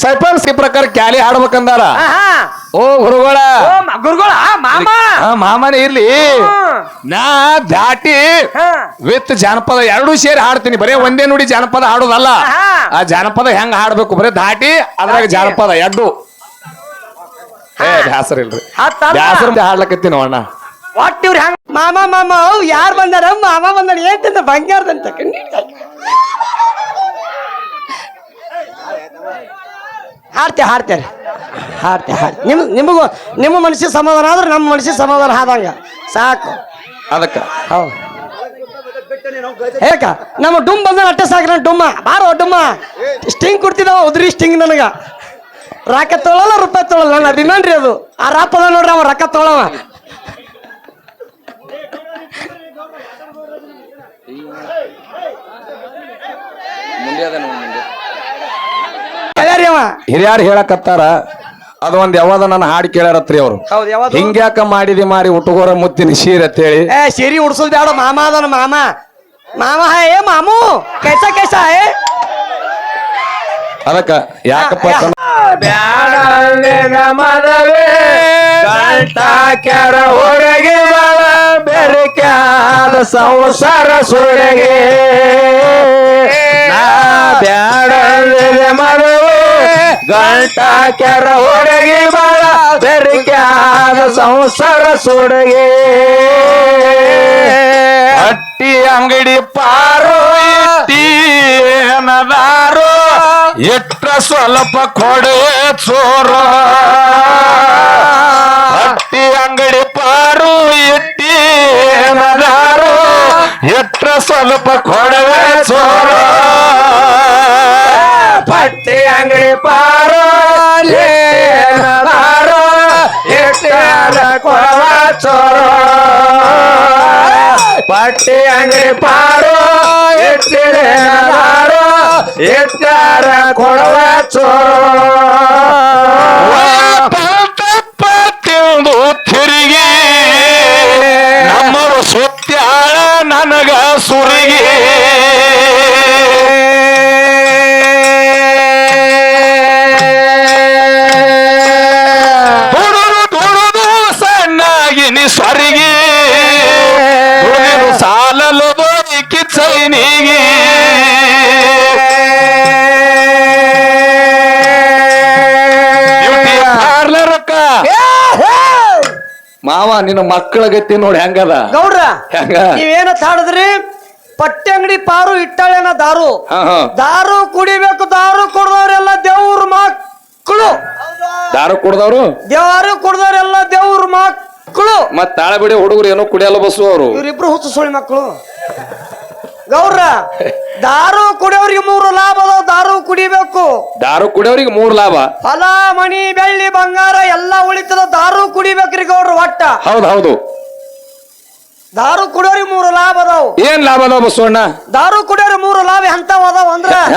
ಸೈಪಲ್ಸ್ ಪ್ರಕಾರ ಕ್ಯಾಲಿ ಹಾಡ್ಬೇಕಂದಾರ. ಓ ಗುರುಗಳ. ಗುರುಗಳ ಮಾಮ. ಮಾಮನೇ ಇರ್ಲಿ. ನಾ ದಾಟಿ. ವಿತ್ ಜಾನಪದ ಎರಡೂ ಸೇರಿ ಹಾಡ್ತೀನಿ. ಬರೇ ಒಂದೇ ನುಡಿ ಜಾನಪದ ಹಾಡೋದಲ್ಲ. ಆ ಜಾನಪದ ಹೆಂಗ್ ಹಾಡ್ಬೇಕು? ಬರೇ ದಾಟಿ ಅದ್ರಾಗ ಜಾನಪದ ಎರಡು ಏ ಬ್ಯಾಸರ್ ಇಲ್ರಿ. ಬ್ಯಾಸರ್ ಹಾಡ್ಲಕತ್ತೀನಿ ಅಣ್ಣ ಒಟ್ಟು ಇವ್ರು ಹೆಂಗ್ ಮಾಮ ಮಾಮ ಯಾರು ಬಂದಾರ? ಮಾಮ ಬಂದಾರ ಏನ್ ಬಂಗಾರದಂತ. ಹಾಡ್ತೆ ರೀ ಹಾಡ್ತೆ ಹಾಡ್ ನಿಮ್ ನಿಮಗೂ ನಿಮ್ಮ ಮನಸ್ಸಿಗೆ ಸಮಾಧಾನ ಆದ್ರೆ ನಮ್ಮ ಮನಸ್ಸಿಗೆ ಸಮಾಧಾನ ಆದಂಗ. ಸಾಕು. ಅದಕ್ಕೆ. ಹೌದು. ಹೇಕ ನಮ್ಮ ಡುಮ್ ಬಂದ ಅಟ್ಟೆ ಸಾಕ್ರ ಡುಮ್ಮ. ಬಾರೋ ಡುಮ್ಮ. ಸ್ಟಿಂಗ್ ಕೊಡ್ತಿದ್ದಾವ ಉದ್ರಿ ಸ್ಟಿಂಗ್ ನನಗ. ರೊಕ್ಕ ತೊಗೊಳಲ್ಲ ರೂಪಾಯಿ ತೊಳಲ್ಲ. ನನ್ನ ಅಭಿಮಾನ್ರಿ ಅದು. ಆ ರಾಪದ ನೋಡ್ರಿ ಅವ ರೊಕ್ಕ ತೊಗೊಳವ ಹೇಳ್ಯಾರಿ ಅವ ಹಿರಿಯರು ಹೇಳಕತ್ತಾರ ಅದು ಒಂದ್ ಯಾವ್ದ ನನ್ನ ಹಾಡು ಕೇಳ್ಯಾರತ್ರಿ ಅವ್ರು. ಹೌದು ಯಾವ್ದು? ಹಿಂಗ್ಯಾಕ ಮಾಡಿದಿ ಮಾರಿ ಉಟ್ಟುಗೋರ ಮುತ್ತಿನ ಸೀರೆ ಅಂತೇಳಿ. ಏ ಸೀರಿ ಉಡ್ಸಲ್ ಬೇಡ ಮಾಮ ಅದನ ಮಾಮ. ಮಾಮ ಹಾ ಏ ಮಾಮು ಕೈಸ ಕೈಸ ಅದಕ್ಕ ಯಾಕಪ್ಪ ಮದವೇ ಕೆರ ಹೊರಗೆ ಬೆರಕ್ಯಾದ ಸಂಸಾರ ಸುರಗೆ ನಾ ಬ್ಯಾಡಲ್ಲಿನ ಮದವೇ ಗಂಟ ಕೆರ ಹೊರಗೆ ಬಳ ಬೆರಕ್ಯಾದ ಸಂಸಾರ ಸುರಗೆ ಹಟ್ಟಿ ಅಂಗಡಿ ಪಾರೋ, ಇಟ್ಟಿ ಏನದಾರೋ ಇಟ್ರ ಸ್ವಲ್ಪ ಕೊಡೆ ಚೋರ ಹಟ್ಟಿ ಅಂಗಡಿ ಪಾರು, ಇಟ್ಟಿ ಏನದಾರೋ ಇಟ್ರ ಸ್ವಲ್ಪ ಕೊಡವೆ ಚೋರ ಪಟ್ಟಿ ಅಂಗಡಿ ಪಾರು ಏನದಾರೋ ಇಟ್ಟ ಕೊಡವ ಚೋರ ಪಟ್ಟಿ ಅಂಗಡಿ ಪಾರು ಎಟ್ಟಿರೋ ಎಟ್ಟಾರ ಕೊಡವ ಚೋರ ಮಾವ ನಿನ್ನ ಮಕ್ಕಳ ಗತಿ ನೋಡಿ ಹೆಂಗದ? ಗೌಡ್ರ ಹೆಂಗ? ನೀವೇನ ತಾಡದ್ರಿ? ಪಟ್ಟಿ ಅಂಗಡಿ ಪಾರು ಇಟ್ಟಾಳೆನ ದಾರು. ಹಾ ಹಾ. ದಾರು ಕುಡಿಬೇಕು ದಾರು ಕುಡ್ದವ್ರೆಲ್ಲ ದೇವ್ರ ಮಕ್ಕಳು. ದಾರು ಕುಡ್ದವ್ರು? ದೇವರು ಕುಡ್ದವ್ರೆಲ್ಲ ದೇವ್ರ ಮಕ್ಕಳು. ಮತ್ ತಾಳ ಬಿಡಿ ಹುಡುಗರು ಏನೋ ಕುಡಿಯಲ್ಲ ಬಸ್ಸು ಅವರು. ಇವ್ರಿಬ್ರು ಹುಚ್ಚು ಸುಳಿ ಮಕ್ಕಳು. ಗೌಡ್ರ ದಾರು ಕುಡಿಯೋರಿಗೆ ಮೂರು ಲಾಭ ದಾರು ಕುಡಿಬೇಕು. ದಾರು ಕುಡಿಯೋರಿಗೆ ಮೂರ್ ಲಾಭ. ಹೊಲ ಮಣಿ ಬೆಳ್ಳಿ ಬಂಗಾರ ಎಲ್ಲ ಉಳಿತದ ದಾರು ಕುಡಿಬೇಕ್ರಿ ಗೌಡ್ರ ಒಟ್ಟ. ಹೌದು ಹೌದು. ದಾರು ಕುಡಿಯೋರಿಗೆ ಮೂರು ಲಾಭ ಅದಾವ. ಏನ್ ಲಾಭ ಅದಾವ ಬಸವಣ್ಣ? ದಾರು ಕುಡಿಯೋರು ಮೂರು ಲಾಭ ಎಂತಾವ್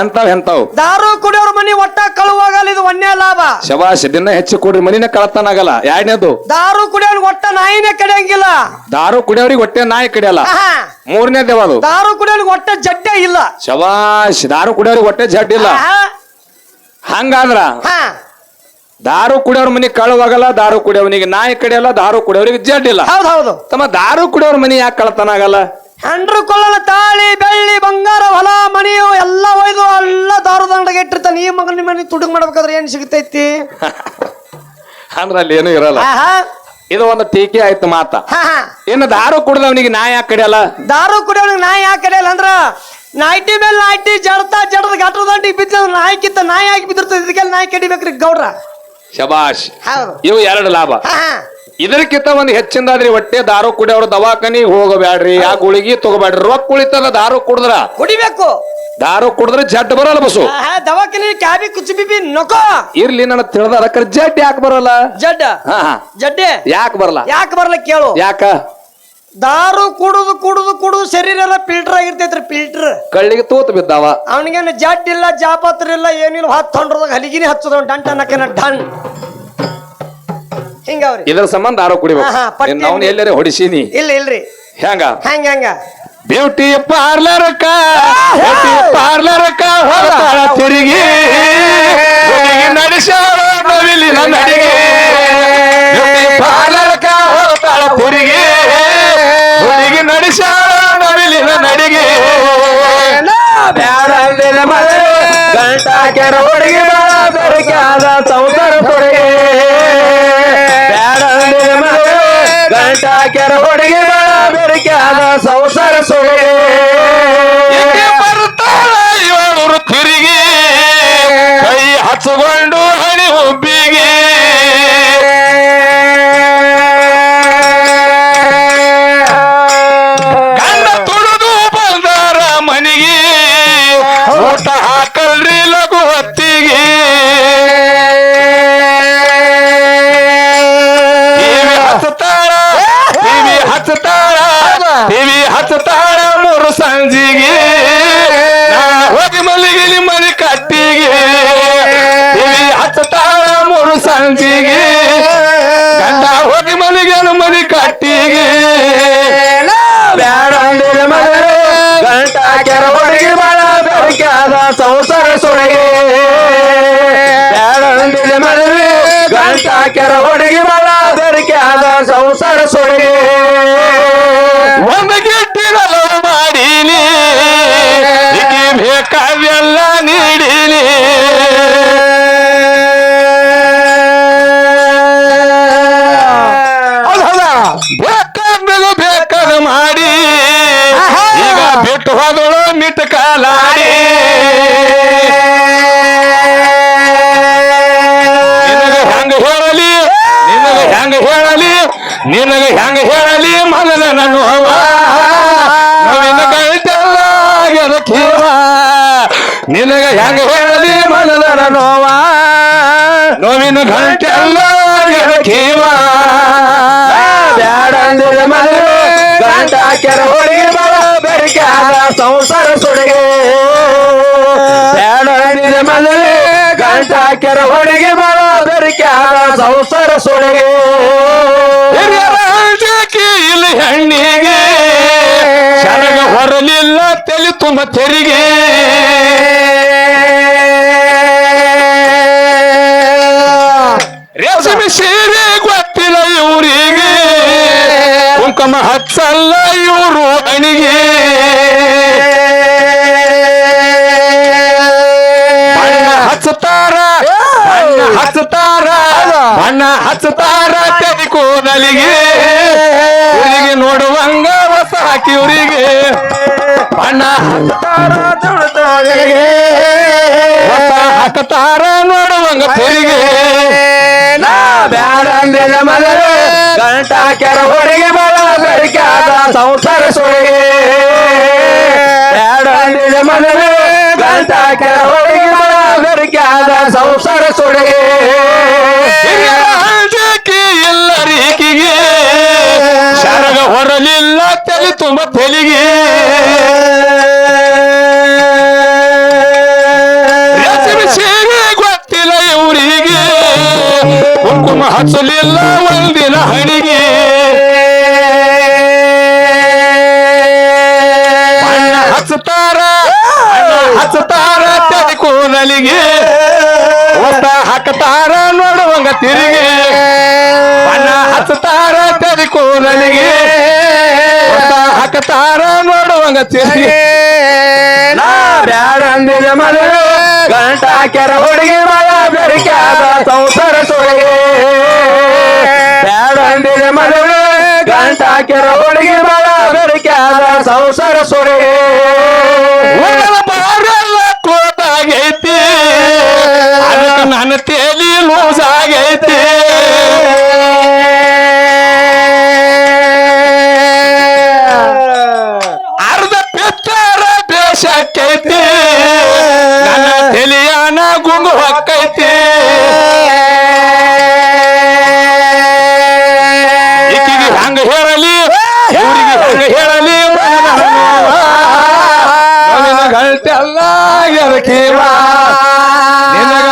ಎಂತಾವ್ ಎಂತಾವ್ ದಾರು ಕುಡಿಯೋರ್ ಮನಿ ಒಟ್ಟ ಕಳುವಾಗಲ್ಲ ಇದು ಒಂದೇ ಲಾಭ. ಶಬಾಶ್ ದಿನ ಹೆಚ್ಚು ಕೊಡ್ರಿ ಮನಿನ ಕಳತನಾಗಲ್ಲ ಎರಡನೇದು ದಾರು ಕುಡಿಯೋರ್ ಒಟ್ಟ ನಾಯಿನೇ ಕಡಿಯಂಗಿಲ್ಲ. ದಾರು ಕುಡಿಯೋರಿಗೆ ಹೊಟ್ಟೆ ನಾಯಿ ಕಡಿಯಲ್ಲ. ಮೂರನೇ ಮೂರನೇದೇವ ದಾರು ಕುಡಿಯೋರ್ ಒಟ್ಟ ಜಡ್ಡೆ ಇಲ್ಲ. ಶಬಾಶ್ ದಾರು ಕುಡಿಯೋರಿಗೆ ಹೊಟ್ಟೆ ಜಡ್ ಇಲ್ಲ. ಹಂಗಾದ್ರ. ದಾರು ಕುಡಿಯೋರ್ ಮನಿ ಕಳುವಾಗಲ್ಲ ದಾರು ಕುಡಿಯೋವನಿಗೆ ನಾಯಿ ಕಡಿಯಲ್ಲ ದಾರು ಕುಡಿಯೋರಿಗೆ ಜಡ್ ಇಲ್ಲ. ಹೌದು ಹೌದು. ತಮ್ಮ ದಾರು ಕುಡಿಯೋರ್ ಮನಿ ಯಾಕೆ ಕಳತನಾಗಲ್ಲ ಹೆಂಡ್ರು ಕೊಳ್ಳಲ ತಾಳಿ ಬೆಳ್ಳಿ ಬಂಗಾರ ಹೊಲ ಮನೆಯು ಎಲ್ಲ ಒಯ್ದು ಎಲ್ಲ ದಾರದ ಅಂಗಡಿಗೆ ಇಟ್ಟಿರ್ತಾನೆ. ಈ ಮಗನ ಮನೆ ತುಡುಗ್ ಮಾಡ್ಬೇಕಾದ್ರೆ ಏನ್ ಸಿಗ್ತೈತಿ? ಅಂದ್ರೆ ಅಲ್ಲಿ ಏನೂ ಇರಲ್ಲ. ಆಹಾ. ಇದು ಒಂದು ಟೀಕೆ ಆಯ್ತು ಮಾತ. ಹಾ, ಹಾ. ಇನ್ನು ದಾರು ಕುಡಿದವನಿಗೆ ನಾಯಿ ಯಾಕೆ ಕಡಿಯಲ್ಲ? ದಾರು ಕುಡಿಯೋನಿಗೆ ನಾಯಿ ಯಾಕೆ ಕಡಿಯಲ್ಲ? ಅಂದ್ರ ನಾಯ್ಟಿ ಮೇಲೆ ನಾಯ್ಟಿ ಜಡ್ತಾ ಜಡದ ಗಟ್ರ ದಂಡಿ ಬಿದ್ದ ನಾಯಿ ಕಿತ್ತ ನಾಯಿ ಹಾಕಿ ಬಿದ್ದಿರ್ತದೆ. ಇದಕ್ಕೆಲ್ಲ ನಾಯಿ ಕಡಿಬೇಕ್ರಿ ಗೌಡ್ರ. ಶಬಾಷ್. ಹೌದು. ಇವು ಎರಡು ಲಾಭ. ಹಾ, ಹಾ. ಇದಕ್ಕಿಂತ ಒಂದು ಹೆಚ್ಚಿಂದಾದ್ರಿ ಹೊಟ್ಟೆ ದಾರು ಕುಡಿಯೋರು ದವಾಖಾನಿ ಹೋಗಬ್ಯಾಡ್ರಿ ಆ ಗುಳಿಗಿ ತಗೋಬ್ಯಾಡ್ರಿ ರೊಕ್ಕ ಉಳಿತದ ದಾರು ಕುಡಿದ್ರ. ಕುಡಿಬೇಕು. ದಾರು ಕುಡಿದ್ರೆ ಜಡ್ ಬರಲ್ಲ ಬಸ್ಸು ಆಹಾ, ದವಾಖಾನೆ ಕ್ಯಾಬಿ ನೊಕೋ. ಇರ್ಲಿ ನನ್ನ ತಿಳಿದ ಅದಕ್ಕೆ ಜಡ್ ಯಾಕೆ ಬರಲ್ಲ? ಜಡ್ಡ ಹಾ ಜಡ್ಡೆ. ಯಾಕೆ ಬರಲ್ಲ? ಯಾಕೆ ಬರಲ್ಲ ಕೇಳು. ಯಾಕ? ದಾರು ಕುಡುದು ಕುಡುದು ಕುಡುದು ಶರೀರ ಎಲ್ಲ ಫಿಲ್ಟರ್ ಆಗಿರ್ತೈತ್ರಿ ಫಿಲ್ಟರ್. ಕಳ್ಳಿಗೆ ತೂತ್ ಬಿದ್ದಾವ. ಅವನಿಗೇನು ಜಡ್ ಇಲ್ಲ ಜಾಪತ್ರ ಇಲ್ಲ ಏನಿಲ್ಲ ಹತ್ತು ಹಲಿಗಿನ ಹಲಿಗಿನಿ ಹಚ್ಚದ ಡಂಟ ಅನ್ನಕೇನ ಡನ್ ಹಿಂಗವ್ರಿ ಇದ್ರ ಸಂಬಂಧ ಆರೋ ಕುಡಿಬೇಕು. ನಾವು ಎಲ್ಲಾರೆ ಹೊಡಿಸೀನಿ. ಇಲ್ಲ ಇಲ್ರಿ. ಹೆಂಗ? ಹೆಂಗ ಹೆಂಗ? ಬ್ಯೂಟಿ ಪಾರ್ಲರ್ ಬ್ಯೂಟಿ ಪಾರ್ಲರ್ ತಿರುಗಿ. ನಡೆಸಾಳ ನವಿಲಿನ ನಡಿಗೆ. ಬ್ಯೂಟಿ ಪಾರ್ಲರ್ಕ ಹೋಗ್ತಾಳ ತಿರುಗಿ. ಹುಡುಗಿ ನಡೆಸಾಳ ನವಿಲಿನ ನಡಿಗೆ. ಗಂಟಾ ಕೆರ ಹುಡುಗಿ ಸಂಸಾರ ಕೊಡುಗೆ. ಕೆರ ಹುಡುಗಿ ಬಾಳ ಬೆರಕಾದ ಸಂಸಾರ ಕೆರ ಹುಡುಗಿ ಬಾಳ ಆದ ಸಂಸಾರ ಸೊಡುಗೆ. ಒಂದು ಗಿಟ್ಟಿರಲು ಮಾಡೀನಿ ಈಕೆ ನೀಡೀನಿ. ಬೇಕಾದ್ದು ಬೇಕಾದ ಮಾಡಿ ಈಗ ಬಿಟ್ಟು ಹೋದಳು ಮಿಟ್ ಕಾಲಾಡಿ. ನಿನಗ ಹೆಂಗ ಹೇಳಲಿ ಮಗನ ನೋವ ನೋವಿನ ಕೈತೆಲ್ಲ ಗೆದಕೀವ ನಿನಗ ಹೆಂಗ ಹೇಳಲಿ ಮಗನ ನೋವ ನೋವಿನ ಗಂಟೆಲ್ಲ ಗೆದಕೀವ ಬ್ಯಾಡ ಅಂದಿನ ಮದುವೆ ಗಂಟ ಕೆರ ಹುಡುಗಿ ಬಾಳ ಬೆರಕಾದ ಸಂಸಾರ ಸುಡಿಗೆ. ಬ್ಯಾಡ ಅಂದಿನ ಮದುವೆ ಗಂಟ ಕೆರ ಹುಡುಗಿ ಬಾಳ ಬೆರಕಾದ ಸಂಸಾರ ಸೊಡುಗೆ. ಹೆಣ್ಣಿಗೆ ಶರಗ ಹೊರಲಿಲ್ಲ ತಲೆ ತುಂಬ ತೆರಿಗೆ. ರೇಷ್ಮೆ ಸೀರೆ ಗೊತ್ತಿಲ್ಲ ಇವರಿಗೆ. ಕುಂಕುಮ ಹಚ್ಚಲ್ಲ ಇವರು ಅಣಿಗೆ ಹಚ್ಚತಾರ ಹಚ್ಚತಾರ ಬಣ್ಣ ಹಚ್ಚತಾರ ತೆರಿ ಕೂದಲಿಗೆ. ನೋಡುವಂಗ ಹೊಸ ಹಾಕಿ ಇವರಿಗೆ ಬಣ್ಣ ಹೊಸ ಹಾಕತಾರ ನೋಡುವಂಗ ತೆರಿಗೆ ನಾ ಬ್ಯಾಡ ಮದರೆ ಗಂಟ ಕೆರ ಹೊರಗೆ ಬೆರಕಾದ ಸಂಸಾರ ಸೊಡುಗೆ ಬ್ಯಾಡ ಮದರೆ ಗಂಟಾ ಕೆರ ಹೊರಗೆ ಬಾಳ ಬೆರಕಾದ ಸಂಸಾರ ತುಂಬ ತೆಲಿಗೆ ಸೀರೆ ಗೊತ್ತಿಲ್ಲ ಇವರಿಗೆ. ಕುಂಕುಮ ಹಚ್ಚಲಿಲ್ಲ ಒಂದಿನ ಹಣಿಗೆ. ಹಚ್ಚತಾರ ಹಚ್ಚತಾರ ತಲೆ ಕೂದಲಿಗೆ. ಒತ್ತ ಹಾಕತಾರ ನೋಡುವಂಗ ತಿರುಗಿ. ಹಚ್ಚತಾರ ತೆರಿಕೋ ಒತ್ತ ಹಾಕತಾರ ನೋಡುವಂಗ ತಿರುಗಿ. ಬ್ಯಾಡ ಅಂದಿನ ಮದುವೆ ಗಂಟ ಕೆರ ಹುಡುಗಿ ಬಾಳ ಬೆರಕಾದ ಸಂಸಾರ ತೊಡಗೆ ಬ್ಯಾಡ ಅಂದಿನ ಮದುವೆ ಗಂಟ ಕೆರ ಹುಡುಗಿ ಬಾಳ ಬೆರಕಾದ ಸಂಸಾರ ಸೊರಗೆ ಉಡಲ ನನ್ನ ತೇಲಿ ಲೂಸ್ ಆಗೈತಿ ಅರ್ಧ ಪಿತ್ತರ ಬೇಸಕ್ಕೈತಿ ನನ್ನ ತೆಲಿಯಾನ ಗುಂಗು ಹೊಕ್ಕೈತಿ ಈಕಿಗೆ ಹಂಗ ಹೇಳಲಿ, ಇವ್ರಿಗೆ ಹಂಗ ಹೇಳಲಿ ಗಂಟೆಲ್ಲ ಎದಕೀವ ನಿನಗ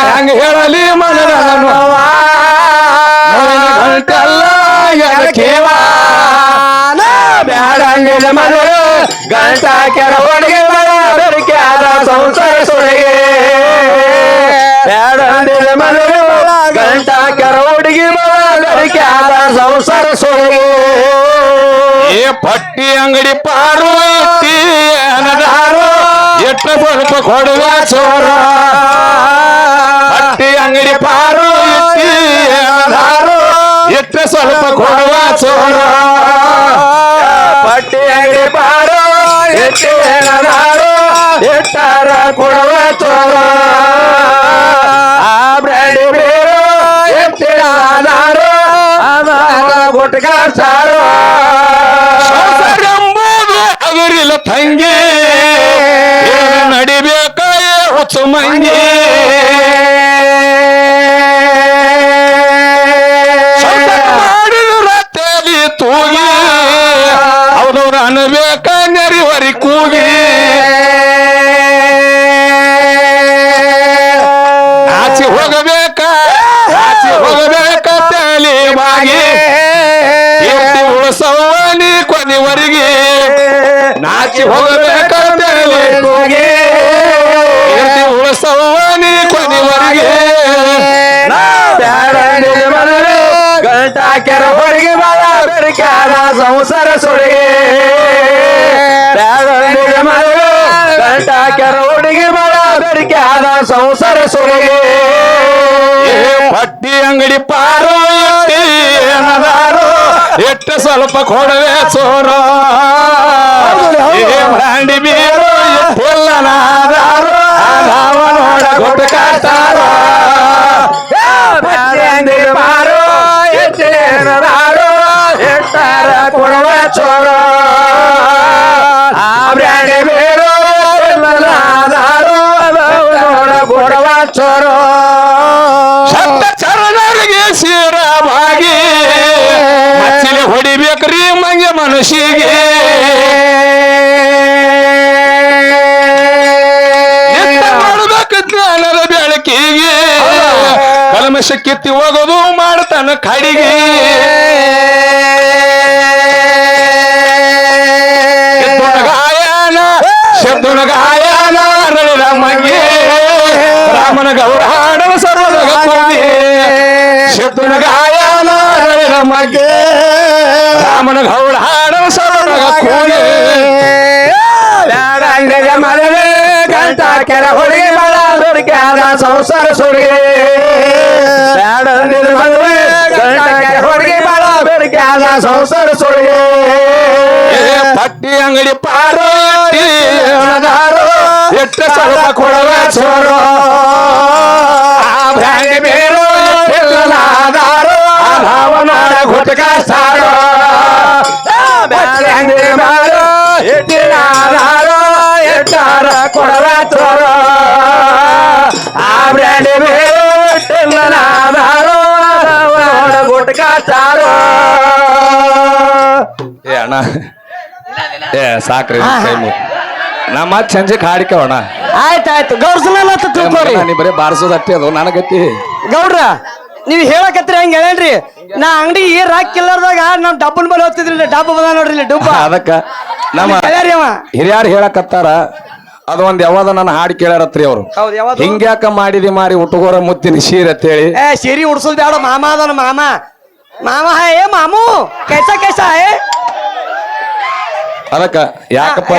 ಹೆಂಗ ಹೇಳಲಿ ಮಗನ ಮಗನ ಗಂಟೆಲ್ಲ ಎದಕೀವ ಬ್ಯಾಡ ಬ್ಯಾಡಂದಿದ ಮದುವೆ ಗಂಟ ಕೆರ ಹುಡುಗಿ ಬಳ ಬೆರಕೆ ಆದ ಸಂಸಾರ ಸುಳಿಗೆ ಬ್ಯಾಡಂದಿದ ಮದುವೆ ಗಂಟ ಕೆರ ಹುಡುಗಿ ಬಳ ಬೆರಕೆ ಆದ ಸಂಸಾರ ಸುಳಿಗೆ ಏ ಪಟ್ಟಿ ಅಂಗಡಿ ಪಾರು ಎತ್ತಿ ಏನದಾರು ಎಟ್ಟ ಸ್ವಲ್ಪ ಕೊಡುವ ಚೋರ ಪಟ್ಟಿ ಅಂಗಡಿ ಪಾರು ಎತ್ತಿ ಏನದಾರು ಎಟ್ಟ ಸ್ವಲ್ಪ ಕೊಡುವ ಚೋರ ಪಟ್ಟಿ ಅಂಗಡಿ ಬಾರೋ ಎಟ್ಟೇನಾರು ಎಟ್ಟಾರ ಕೊಡುವ ತೋರ ಆ ಬ್ರ್ಯಾಂಡಿ ಬೇರು ಎಟ್ಟಿನಾರು ಅದಾರ ಗುಟ್ಕ ಸಾರು ಸಂಸಾರವೆಂಬುದು ಅಗರಿಲ್ಲ ತಂಗಿ ಏನು ನಡಿಬೇಕ ಸಂಸಾರ ಮಾಡಿದ್ರ ತೇಲಿ ತೂಗಿ ಹೌದವ್ರು ಅನ್ಬೇಕ ನೆರಿವರಿ ಕೂಗಿ ನಾಚಿ ಹೋಗಬೇಕ ನಾಚಿ ಹೋಗಬೇಕ ತೇಲಿ ಬಾಗಿ ಕೀರ್ತಿ ಉಳಿಸವನಿ ಕೊನೆವರೆಗೆ ನಾಚಿ ಹೋಗಬೇಕ ಕೆರ ಹೊರಗೆ ಬಾಳ ಬೆರಕಾದ ಸಂಸಾರ ಸುಳಿಗೆ ಬ್ಯಾಡಂದಿದ ಮದುವೆ ಗಂಟ ಕೆರ ಹುಡುಗಿ ಬಾಳ ಬೆರಕಾದ ಸಂಸಾರ ಸುಳಿಗೆ ಏ ಪಟ್ಟಿ ಅಂಗಡಿ ಪಾರು ಎತ್ತಿ ಏನದಾರು ಎಟ್ಟ ಸ್ವಲ್ಪ ಕೊಡವೆ ಸೋರ ಏ ಬ್ರಾಂಡಿ ಬೀರು ಎಟ್ಟಿಲ್ಲ ನಾದಾರು ಅದಾವ ನೋಡ ಗೊಟ್ಟ ಕಾಟಾರ ಕೊಡುವ ಚೋರ ಶಬ್ದ ಚರಣರಿಗೆ ಶಿರವಾಗಿ ಮಚ್ಚಲಿ ಹೊಡಿಬೇಕ್ರಿ ಮಂಗೆ ಮನುಷ್ಯಗೆ ನಿತ್ಯ ಮಾಡ್ಬೇಕು ಜ್ಞಾನದ ಬೆಳಕಿಗೆ ಕಲ್ಮಶ ಕಿತ್ತಿ ಹೋಗೋದು ಮಾಡ್ತಾನ ಕಡಿಗೆ ಎದ್ದುನ ಗಾಯನ ಶಬ್ದುನ ಗಾಯನ ಅರಳಿದ ಮಂಗೆ ರಾಮನ ಗೌರ ಸರ್ವದ ಶತ್ರುನ ಗಾಯನ ಮಂಗೆ ರಾಮನ ಗೌಡ ಸರ್ವದ ಬ್ಯಾಡಂಗದ ಮದುವೆ ಗಂಟ ಕೆರ ಹುಡುಗಿ ಬಾಳ ದುರ್ಗಾದ ಸಂಸಾರ ಸುಡಿಗೆ. ಮದುವೆ ಗಂಟ ಕೆರ ಹುಡುಗಿ ಬಾಳ ದುರ್ಗಾದ ಸಂಸಾರ ಸುಡಿಗೆ. ಪಟ್ಟಿ ಅಂಗಡಿ ಪಾರು ఎట్ట చదువుకోవడం చూడు మీరు పిల్లలాదారు భావనాడ గుట్టుకాస్తారు ఎట్టినారు ఎట్టార కొడవ చూడు ఆవిడ మీరు పిల్లలాదారు భావనాడ గుట్టుకాస్తారు ఏ అన్న? ఏ సాక్రి ನಮ್ಮ ಚಂಜೆ ಕಾಡಿಕೋಣ ಆಯ್ತಾಯ್ತು ಗೌಡ್ರಿ ತಿಳ್ಕೊರಿ. ನೀ ಬರೀ ಬಾರಿಸೋದಟ್ಟೆ ಅದು ನನಗತ್ತಿ ಗೌಡ್ರ ನೀವ್ ಹೇಳಕತ್ರಿ ಹಂಗ ಹೇಳೇನ್ರಿ? ನಾ ಅಂಗಡಿ ಏನ್ ಹಾಕಿಲ್ಲಾರ್ದಾಗ ನಮ್ ಡಬ್ಬನ್ ಮೇಲೆ ಹೋಗ್ತಿದ್ರಿ ಡಬ್ಬ ಬದ ನೋಡ್ರಿ ಇಲ್ಲಿ ಡುಬ್ಬ. ಅದಕ್ಕ ನಮ್ಮ ಹಿರಿಯರು ಹೇಳಕತ್ತಾರ ಅದು ಒಂದ್ ಯಾವಾಗ ನನ್ನ ಹಾಡು ಕೇಳ್ಯಾರತ್ರಿ ಅವ್ರು. ಹಿಂಗ್ಯಾಕ ಮಾಡಿದಿ ಮಾರಿ ಉಟ್ಟುಗೋರ ಮುತ್ತಿನ ಸೀರೆ ಅಂತೇಳಿ ಏ ಶೀರಿ ಉಡ್ಸೋದ್ ಬೇಡ ಮಾಮ ಅದನ ಮಾಮ. ಮಾಮ ಹೇ ಏ ಮಾಮು ಕೈಸಾ ಕೈಸಾ ಹೇ ಅದಕ್ಕ ಯಾಕಪ್ಪ